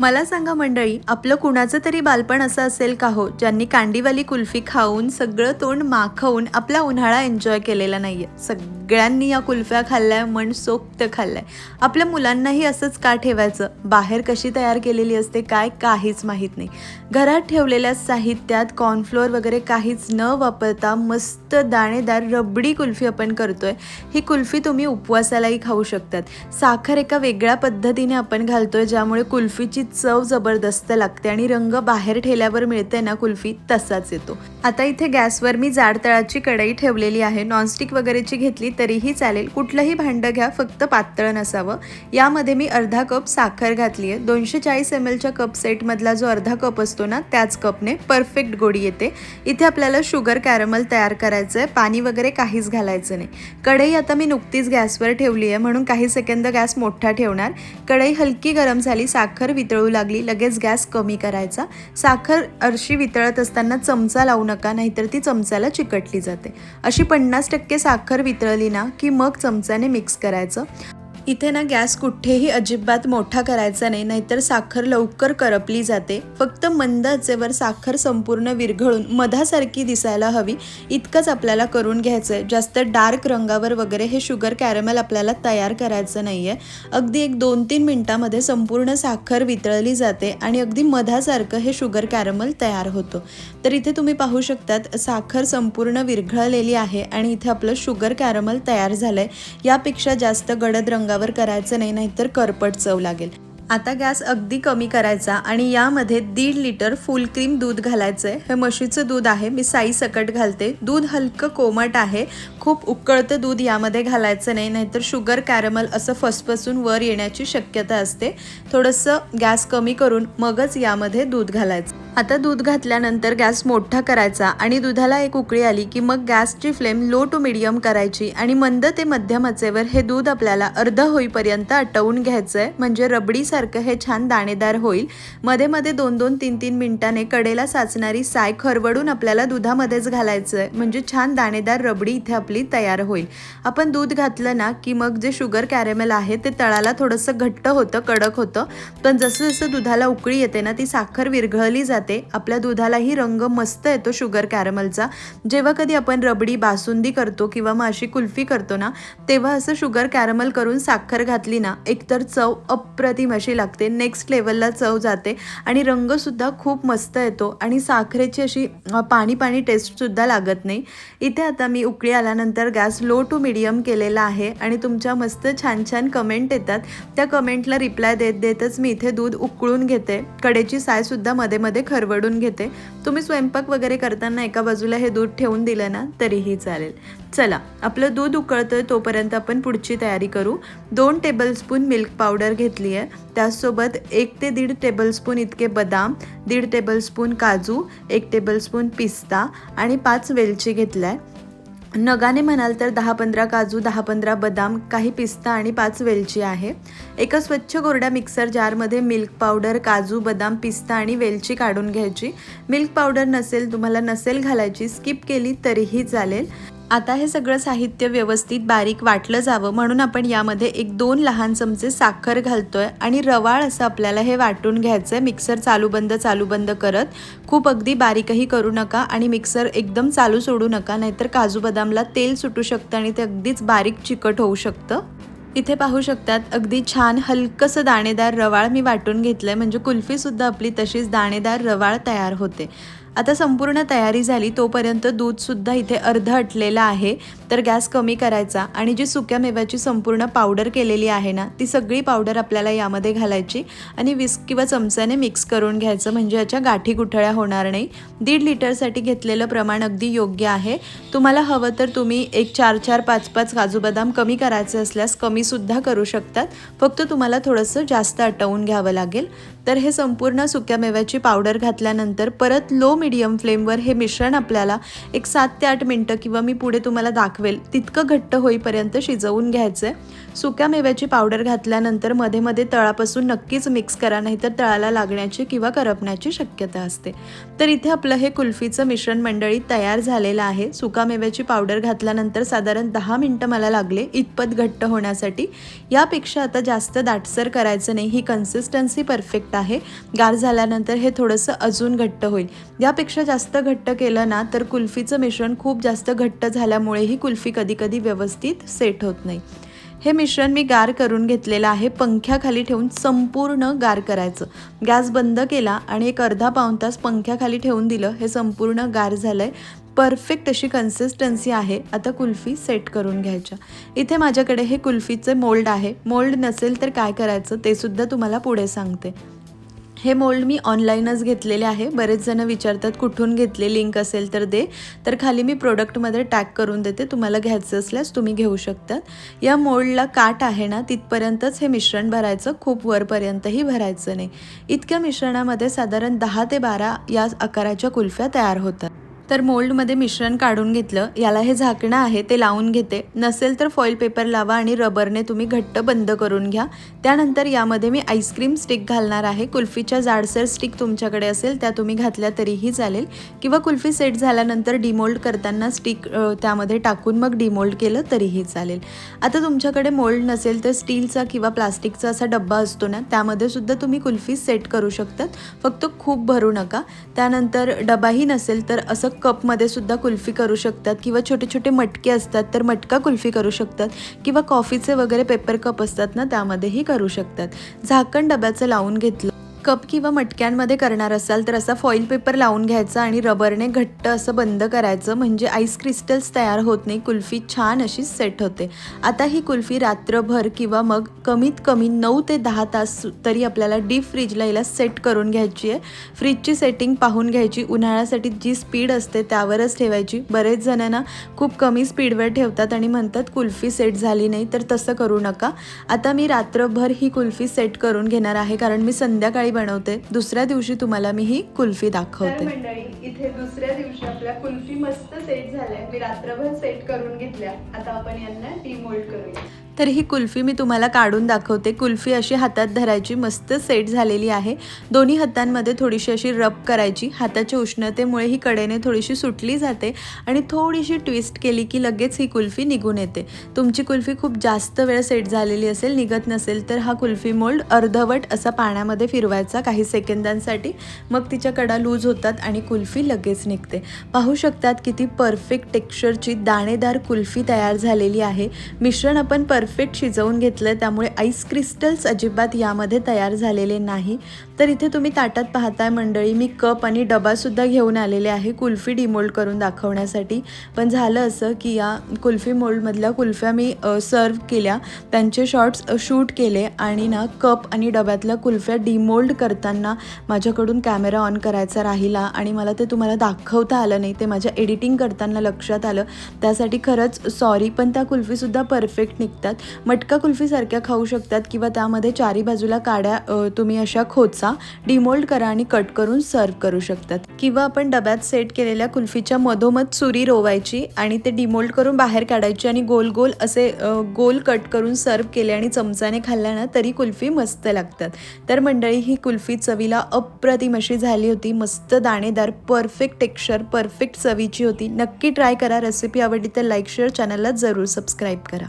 मला सांगा मंडळी आपलं कुणाचं तरी बालपण असं असेल का हो ज्यांनी कांडीवाली कुल्फी खाऊन सगळं तोंड माखवून आपला उन्हाळा एन्जॉय केलेला नाहीये? सगळ्यांनी या कुल्फ्या खाल्ल्या मन सोक्त खाल्लंय. आपल्या मुलांनाही असंच का ठेवायचं? बाहेर कशी तयार केलेली असते काय काहीच माहीत नाही. घरात ठेवलेल्या साहित्यात कॉर्नफ्लोअर वगैरे काहीच न वापरता मस्त दाणेदार रबडी कुल्फी आपण करतोय. ही कुल्फी तुम्ही उपवासालाही खाऊ शकतात. साखर एका वेगळ्या पद्धतीने आपण घालतोय ज्यामुळे कुल्फीची चव जबरदस्त लागते आणि रंग बाहेर ठेल्यावर मिळते ना कुल्फी तसाच येतो. आता इथे गॅसवर मी जाड तळाची कढई ठेवलेली आहे. नॉनस्टिक वगैरेची घेतली तरीही चालेल. कुठलंही भांडं घ्या फक्त पातळ नसावं. यामध्ये मी अर्धा कप साखर घातली आहे. दोनशे चाळीस एम एलच्या कप सेटमधला जो अर्धा कप असतो ना त्याच कपने परफेक्ट गोडी येते. इथे आपल्याला शुगर कॅरमल तयार करायचं आहे पाणी वगैरे काहीच घालायचं नाही. कढई आता मी नुकतीच गॅसवर ठेवली आहे. म्हणून काही सेकंद गॅस मोठा ठेवणार. कढई हलकी गरम झाली. साखर वितळ लागली लगेच गॅस कमी करायचा. साखर अरशी वितळत असताना चमचा लावू नका नाहीतर ती चमच्याला चिकटली जाते. अशी पन्नास टक्के साखर वितळली ना की मग चमच्याने मिक्स करायचं. इथे ना गॅस कुठेही अजिबात मोठा करायचा नाही नाहीतर साखर लवकर करपली जाते. फक्त मंद आचेवर साखर संपूर्ण विरघळून मधासारखी दिसायला हवी. इतकंच आपल्याला करून घ्यायचं आहे जास्त डार्क रंगावर वगैरे हे शुगर कॅरमेल आपल्याला तयार करायचं नाही आहे अगदी एक दोन तीन मिनटामध्ये संपूर्ण साखर वितळली जाते आणि अगदी मधासारखं हे शुगर कॅरमल तयार होतो. तर इथे तुम्ही पाहू शकतात साखर संपूर्ण विरघळलेली आहे आणि इथे आपलं शुगर कॅरमल तयार झालंय. यापेक्षा जास्त गडद अंगावर करायचं नाही नाहीतर करपट चव लागेल. आता गॅस अगदी कमी करायचा आणि यामध्ये दीड लिटर फुल क्रीम दूध घालायचं आहे हे म्हशीचं दूध आहे मी साई सकट घालते. दूध हलकं कोमट आहे. खूप उकळतं दूध यामध्ये घालायचं नाही नाहीतर शुगर कॅरमल असं फसफसून वर येण्याची शक्यता असते. थोडंसं गॅस कमी करून मगच यामध्ये दूध घालायचं. आता दूध घातल्यानंतर गॅस मोठा करायचा आणि दुधाला एक उकळी आली की मग गॅसची फ्लेम लो टू मिडियम करायची आणि मंद ते मध्यम आचेवर हे दूध आपल्याला अर्ध होईपर्यंत आटवून घ्यायचं आहे म्हणजे रबडीसारखं हे छान दाणेदार होईल. मध्ये मध्ये दोन दोन तीन तीन मिनिटाने कडेला साचणारी साय खरवडून आपल्याला दुधामध्येच घालायचं आहे म्हणजे छान दाणेदार रबडी इथे आपली तयार होईल. आपण दूध घातलं ना की मग जे शुगर कॅरेमेल आहे ते तळाला थोडंसं घट्ट होतं कडक होतं. पण जसं जसं दुधाला उकळी येते ना ती साखर विरघळली जाते. आपल्या दुधालाही रंग मस्त येतो शुगर कॅरमलचा. जेव्हा कधी आपण रबडी बासुंदी करतो किंवा मग अशी कुल्फी करतो ना तेव्हा असं शुगर कॅरमल करून साखर घातली ना एकतर चव अप्रतिम अशी लागते. नेक्स्ट लेवलला चव जाते आणि रंगसुद्धा खूप मस्त येतो आणि साखरेची अशी पाणी पाणी टेस्टसुद्धा लागत नाही. इथे आता मी उकळी आल्यानंतर गॅस लो टू मिडियम केलेला आहे आणि तुमच्या मस्त छान छान कमेंट येतात. त्या कमेंटला रिप्लाय देत देतच मी इथे दूध उकळून घेते. कडेची सायसुद्धा मध्ये मध्ये खरवडून घेते. तुम्ही स्वयंपाक वगैरे करताना एका बाजूला हे दूध ठेवून दिलं ना तरीही चालेल. चला आपलं दूध उकळतं तोपर्यंत आपण पुढची तयारी करू. दोन टेबलस्पून मिल्क पावडर घेतली आहे त्याचसोबत एक ते दीड टेबलस्पून इतके बदाम दीड टेबलस्पून काजू एक टेबलस्पून पिस्ता आणि पाच वेलची घेतला आहे नगाने म्हणाल तर दहा पंधरा काजू दहा पंधरा बदाम काही पिस्ता आणि पाच वेलची आहे. एका स्वच्छ कोरड्या मिक्सर जारमध्ये मिल्क पावडर काजू बदाम पिस्ता आणि वेलची काढून घ्यायची. मिल्क पावडर नसेल तुम्हाला नसेल घालायची स्किप केली तरीही चालेल. आता हे सगळं साहित्य व्यवस्थित बारीक वाटलं जावं म्हणून आपण यामध्ये एक दोन लहान चमचे साखर घालतोय आणि रवाळ असं आपल्याला हे वाटून घ्यायचं आहे मिक्सर चालू बंद चालू बंद करत. खूप अगदी बारीकही करू नका आणि मिक्सर एकदम चालू सोडू नका नाहीतर काजू बदामला तेल सुटू शकतं आणि ते अगदीच बारीक चिकट होऊ शकतं. इथे पाहू शकतात अगदी छान हलकंसं दाणेदार रवाळ मी वाटून घेतलंय. म्हणजे कुल्फीसुद्धा आपली तशीच दाणेदार रवाळ तयार होते. आता संपूर्ण तयारी झाली तोपर्यंत दूधसुद्धा इथे अर्ध अटलेलं आहे. तर गॅस कमी करायचा आणि जी सुक्या मेव्याची संपूर्ण पावडर केलेली आहे ना ती सगळी पावडर आपल्याला यामध्ये घालायची आणि विस्क किंवा चमच्याने मिक्स करून घ्यायचं म्हणजे याच्या गाठी गुठळ्या होणार नाही. दीड लिटरसाठी घेतलेलं प्रमाण अगदी योग्य आहे. तुम्हाला हवं तर तुम्ही एक चार चार पाच पाच काजू बदाम कमी करायचे असल्यास कमीसुद्धा करू शकतात. फक्त तुम्हाला थोडंसं जास्त आटवून घ्यावं लागेल. तर हे संपूर्ण सुक्या मेव्याची पावडर घातल्यानंतर परत लो मिडियम फ्लेमवर हे मिश्रण आपल्याला एक सात ते आठ मिनटं किंवा मी पुढे तुम्हाला दाखवेल तितकं घट्ट होईपर्यंत शिजवून घ्यायचं आहे सुक्या मेव्याची पावडर घातल्यानंतरमध्ये मध्ये तळापासून नक्कीच मिक्स करा नाहीतर तळाला लागण्याची किंवा करपण्याची शक्यता असते. तर इथे आपलं हे कुल्फीचं मिश्रण मंडळी तयार झालेलं आहे. सुका मेव्याची पावडर घातल्यानंतर साधारण दहा मिनटं मला लागले इतपत घट्ट होण्यासाठी. यापेक्षा आता जास्त दाटसर करायचं नाही. ही कन्सिस्टन्सी परफेक्ट आहे. गार झाल्यानंतर हे थोडंसं अजून घट्ट होईल. यापेक्षा जास्त घट्ट केलं ना तर कुल्फीचं मिश्रण खूप जास्त घट्ट झाल्यामुळे ही कुल्फी कधी कधी व्यवस्थित सेट होत नाही. हे मिश्रण मी गार करून घेतलेलं आहे. पंख्याखाली ठेवून संपूर्ण गार करायचं. गॅस बंद केला आणि एक अर्धा पाऊण तास पंख्याखाली ठेवून दिलं. हे संपूर्ण गार झालं आहे परफेक्ट अशी कन्सिस्टन्सी आहे. आता कुल्फी सेट करून घ्यायच्या. इथे माझ्याकडे हे कुल्फीचे मोल्ड आहे. मोल्ड नसेल तर काय करायचं ते सुद्धा तुम्हाला पुढे सांगते. हे मोल्ड मी ऑनलाईनच घेतलेले आहे. बरेच जण विचारतात कुठून घेतले लिंक असेल तर दे. तर खाली मी प्रोडक्टमध्ये टॅग करून देते. तुम्हाला घ्यायचं असल्यास तुम्ही घेऊ शकतात. या मोल्डला काट आहे ना तिथपर्यंतच हे मिश्रण भरायचं. खूप वरपर्यंतही भरायचं नाही. इतक्या मिश्रणामध्ये साधारण दहा ते बारा या आकाराच्या कुल्फ्या तयार होतात. तर मोल्डमध्ये मिश्रण काढून घेतलं. याला हे झाकणं आहे ते लावून घेते. नसेल तर फॉईल पेपर लावा आणि रबरने तुम्ही घट्ट बंद करून घ्या. त्यानंतर यामध्ये मी आईस्क्रीम स्टिक घालणार आहे. कुल्फीच्या जाडसर स्टिक तुमच्याकडे असेल त्या तुम्ही घातल्या तरीही चालेल. किंवा कुल्फी सेट झाल्यानंतर डिमोल्ड करताना स्टिक त्यामध्ये टाकून मग डिमोल्ड केलं तरीही चालेल. आता तुमच्याकडे मोल्ड नसेल तर स्टीलचा किंवा प्लास्टिकचा असा डब्बा असतो ना त्यामध्ये सुद्धा तुम्ही कुल्फी सेट करू शकतात. फक्त खूप भरू नका. त्यानंतर डबाही नसेल तर असं कपमध्ये सुद्धा कुल्फी करू शकतात किंवा छोटे छोटे मटके असतात तर मटका कुल्फी करू शकतात किंवा कॉफीचे वगैरे पेपर कप असतात ना त्यामध्येही करू शकतात. झाकण डब्याचं लावून घेतलं कप किंवा मटक्यांमध्ये करणार असाल तर असा फॉईल पेपर लावून घ्यायचा आणि रबरने घट्ट असं बंद करायचं. म्हणजे आईस क्रिस्टल्स तयार होत नाही कुल्फी छान अशी सेट होते. आता ही कुल्फी रात्रभर किंवा मग कमीत कमी नऊ ते दहा तास तरी आपल्याला डीप फ्रीजला हिला सेट करून घ्यायची आहे. फ्रीजची सेटिंग पाहून घ्यायची. उन्हाळ्यासाठी जी स्पीड असते त्यावरच ठेवायची. बरेच जणांना खूप कमी स्पीडवर ठेवतात आणि म्हणतात कुल्फी सेट झाली नाही तर तसं करू नका. आता मी रात्रभर ही कुल्फी सेट करून घेणार आहे कारण मी संध्याकाळी बनवते. दुसऱ्या दिवशी तुम्हाला मी ही कुल्फी दाखवते. मंडळी इथे दुसऱ्या दिवशी आपल्या कुल्फी मस्त सेट झाल्या. मी रात्रभर सेट करून घेतल्या. आता आपण यांना डिमोल्ड करूया. तर ही कुल्फी मी तुम्हाला काढून दाखवते. कुल्फी अशी हातात धरायची मस्त सेट झालेली आहे. दोन्ही हातांमध्ये थोडीशी अशी रब करायची. हाताच्या उष्णतेमुळे ही कडेने थोडीशी सुटली जाते आणि थोडीशी ट्विस्ट केली की लगेच ही कुल्फी निघून येते. तुमची कुल्फी खूप जास्त वेळ सेट झालेली असेल निघत नसेल तर हा कुल्फी मोल्ड अर्धवट असा पाण्यामध्ये फिरवायचा काही सेकंदांसाठी. मग तिच्या कडा लूज होतात आणि कुल्फी लगेच निघते. पाहू शकतात किती परफेक्ट टेक्स्चरची दाणेदार कुल्फी तयार झालेली आहे. मिश्रण आपण परफेक्ट शिजवून घेतलं त्यामुळे आईस क्रिस्टल्स अजिबात यामध्ये तयार झालेले नाही. तर इथे तुम्ही ताटात पाहताय मंडळी मी कप आणि डबासुद्धा घेऊन आलेले आहे कुल्फी डिमोल्ड करून दाखवण्यासाठी. पण झालं असं की या कुल्फी मोल्डमधल्या कुल्फ्या मी सर्व केल्या. त्यांचे शॉर्ट्स शूट केले आणि ना कप आणि डब्यातल्या कुल्फ्या डिमोल्ड करताना माझ्याकडून कॅमेरा ऑन करायचा राहिला आणि मला ते तुम्हाला दाखवता आलं नाही ते माझ्या एडिटिंग करताना लक्षात आलं. त्यासाठी खरंच सॉरी पण त्या कुल्फीसुद्धा परफेक्ट निघतात. मटका कुल्फीसारख्या खाऊ शकतात किंवा त्यामध्ये चारी बाजूला काड्या तुम्ही अशा खोचा डिमोल्ड करा आणि कट करून सर्व करू शकतात. किंवा आपण डब्यात सेट केलेल्या कुल्फीच्या मधोमध सुरी रोवायची आणि ते डिमोल्ड करून बाहेर काढायची आणि गोल गोल असे गोल कट करून सर्व केले आणि चमचाने खाल्ल्या ना तरी कुल्फी मस्त लागतात. तर मंडळी ही कुल्फी चवीला अप्रतिम अशी झाली होती. मस्त दाणेदार परफेक्ट टेक्स्चर परफेक्ट चवीची होती. नक्की ट्राय करा. रेसिपी आवडली तर लाईक शेअर चॅनलला जरूर सबस्क्राईब करा.